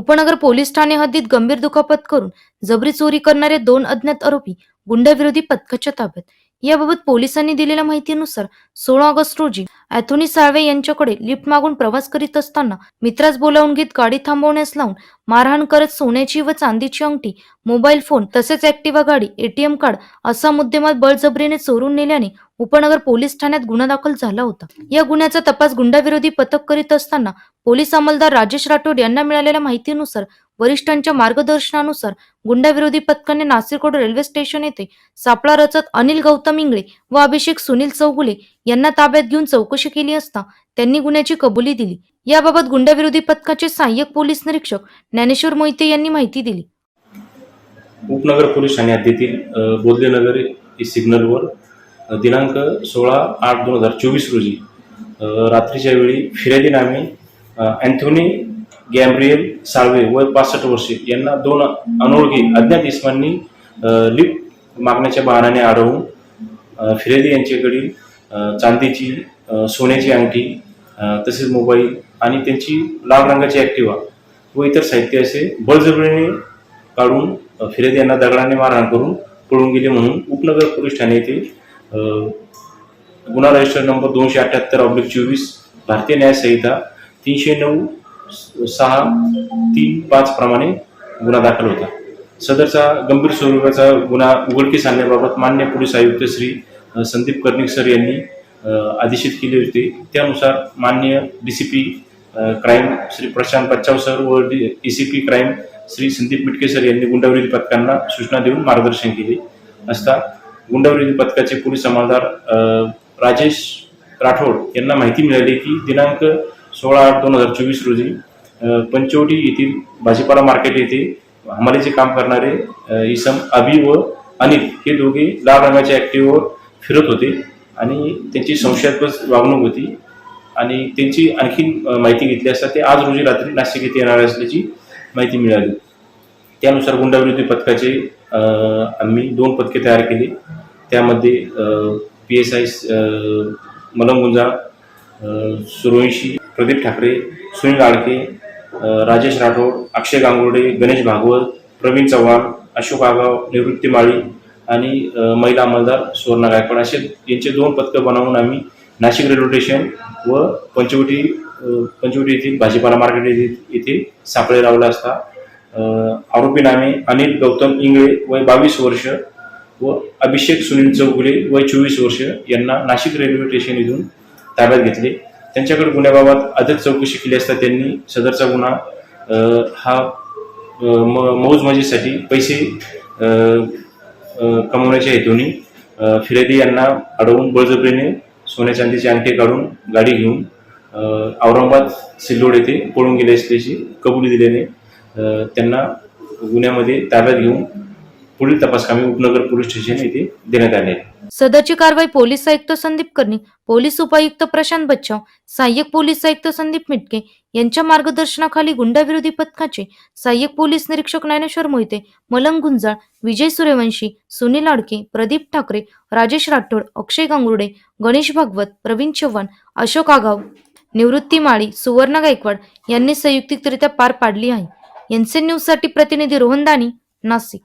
उपनगर पोलीस ठाणे हद्दीत गंभीर दुखापत करून जबरी चोरी करणारे दोन अज्ञात आरोपी गुंडविरोधी पथकाच्या ताब्यात. याबाबत पोलिसांनी दिलेल्या माहितीनुसार सोळा ऑगस्ट रोजी अॅथोनी साळवे यांच्याकडे लिफ्ट मागून प्रवास करीत असताना मित्रास बोलावून घेत गाडी थांबवण्यास लावून मारहाण करत सोन्याची व चांदीची अंगठी मोबाईल फोन तसेच ऍक्टिवा गाडी एटीएम कार्ड असा मुद्देमाल बळजबरीने चोरून नेल्याने उपनगर पोलीस ठाण्यात गुन्हा दाखल झाला होता. या गुन्ह्याचा तपास गुंडाविरोधी पथक करीत असताना पोलीस अंमलदार राजेश राठोड यांना मिळालेल्या माहितीनुसार वरिष्ठांच्या मार्गदर्शनानुसार गुंडाविरोधी पथकाने नाशिक रेल्वे स्टेशन येथे सापळा रचत अनिल गौतम इंगळे व अभिषेक सुनील चौगुले यांना ताब्यात घेऊन चौकशी केली असता त्यांनी गुन्ह्याची कबुली दिली. याबाबत गुंडाविरोधी पथकाचे सहाय्यक पोलीस निरीक्षक ज्ञानेश्वर मोहिते यांनी माहिती दिली. उपनगर पोलीस ठाणे हद्दीतील बोधलेनगर सिग्नलवर दिनांक सोळा आठ दोन हजार चोवीस रोजी रात्रीच्या वेळी फिर्यादी नामे अँथोनी गॅब्रिएल साळवे व पासष्ट वर्षे यांना दोन अनोळखी अज्ञात इसमांनी लिप लिफ्ट मागण्याच्या बहाण्याने अडवून फिरेदी यांच्याकडील चांदीची सोन्याची अंगठी तसेच मोबाईल आणि त्यांची लाल रंगाची ॲक्टिवा व इतर साहित्य असे बळजबरीने काढून फिरेदी यांना दगडाने मारहाण करून पळून गेले म्हणून उपनगर पोलीस ठाणे येथे गुन्हा रजिस्टर नंबर दोनशे अठ्ठ्याहत्तर ऑब्लिक चोवीस भारतीय न्यायसंहिता तीनशे नऊ सहा तीन पाच प्रमाणे गुन्हा दाखल होता. सदरचा गंभीर स्वरूपाचा गुन्हा उघडकीस आणण्याबाबत मान्य पोलीस आयुक्त श्री संदीप कर्णिक सर यांनी आदेशित केले होते. त्यानुसार मान्य D C P crime Shri Prashant Bachhav sir व D C P crime Shri Sandeep Mitke sir यांनी गुंडावरील पथकांना सूचना देऊन मार्गदर्शन केले. असता गुंडावरील पथकाचे पोलीस अंमलदार राजेश राठोड यांना माहिती मिळाली की दिनांक सोळा आठ दोन हजार चोवीस रोजी पंचवटी येथील भाजीपाला मार्केट येथे हमालीचे काम करणारे इसम अभि व अनिल हे दोघे लाल रंगाच्या ॲक्टिव्हवर फिरत होते आणि त्यांची संशयास्पद वागणूक होती आणि त्यांची आणखी माहिती घेतली असता ते आज रोजी रात्री नाशिक येथे येणार असल्याची माहिती मिळाली. त्यानुसार गुंडाविरोधी पथकाचे आम्ही दोन पथके तयार केली. त्यामध्ये P S I Malangunja Survanshi Pradeep Thakare Sunil Adke Rajesh Rathod Akshay Gangurde Ganesh Bhagwat Pravin Chavan Ashok Agav Nivrutti Mali आणि महिला अंमलदार सुवर्णा गायकवाड असे यांचे दोन पथकं बनवून आम्ही नाशिक रेल्वे स्टेशन व पंचवटी पंचवटी येथील भाजीपाला मार्केट येथे येथे सापळे लावले असता. आरोपी नामे अनिल गौतम इंगळे वय बावीस वर्ष व अभिषेक सुनील चौगुले वय चोवीस वर्ष यांना नाशिक रेल्वे स्टेशन इथून ताब्यात घेतले. त्यांच्याकडे गुन्ह्याबाबत अधिक चौकशी केली असता त्यांनी सदरचा गुन्हा हा अ, म पैसे कमवण्याच्या हेतूने अ, फिर्यादी यांना अडवून बळजबरीने सोन्या चांदीचे अंगठी काढून गाडी घेऊन औरंगाबाद सिल्लोड येथे पळून गेले असल्याची कबुली दिल्याने त्यांना गुन्ह्यामध्ये ताब्यात घेऊन पुढील तपासकामी उपनगर पोलीस स्टेशन येथे देण्यात आले. आहे सदरची कारवाई पोलीस आयुक्त संदीप कर्णिक पोलीस उपायुक्त प्रशांत बच्चाव सहाय्यक पोलीस आयुक्त संदीप मिटके यांच्या मार्गदर्शनाखाली गुंडाविरोधी पथकाचे सहाय्यक पोलीस निरीक्षक ज्ञानेश्वर मोहिते मलंग गुंजाळ विजय सूर्यवंशी सुनील आडके प्रदीप ठाकरे राजेश राठोड अक्षय गांगुर्डे गणेश भागवत प्रवीण चव्हाण अशोक आगाव निवृत्ती माळी सुवर्ण गायकवाड यांनी संयुक्तिकरित्या पार पाडली आहे. एनसीएन न्यूजसाठी प्रतिनिधी रोहन दानी नाशिक.